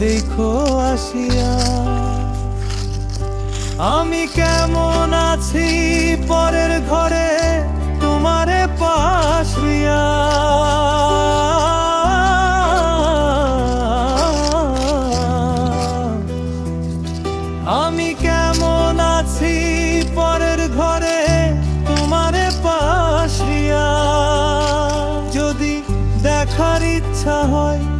দেখো আসিয়া, আমি কেমন আছি পরের ঘরে তোমারে পাশিয়া আমি কেমন আছি পরের ঘরে তোমারে পাশিয়া যদি দেখার ইচ্ছা হয়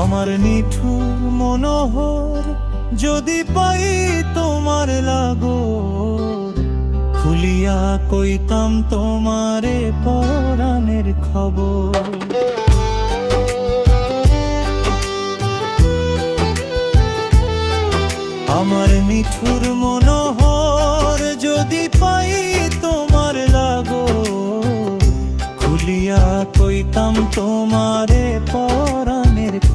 আমার নিঠুর মনোহর, যদি পাই তোমার লাগর, খুলিয়া কইতাম তোমারে পরাণের খবর। আমার নিঠুর মনোহর, যদি পাই তোমার লাগো খুলিয়া কইতাম তোমারে পরাণের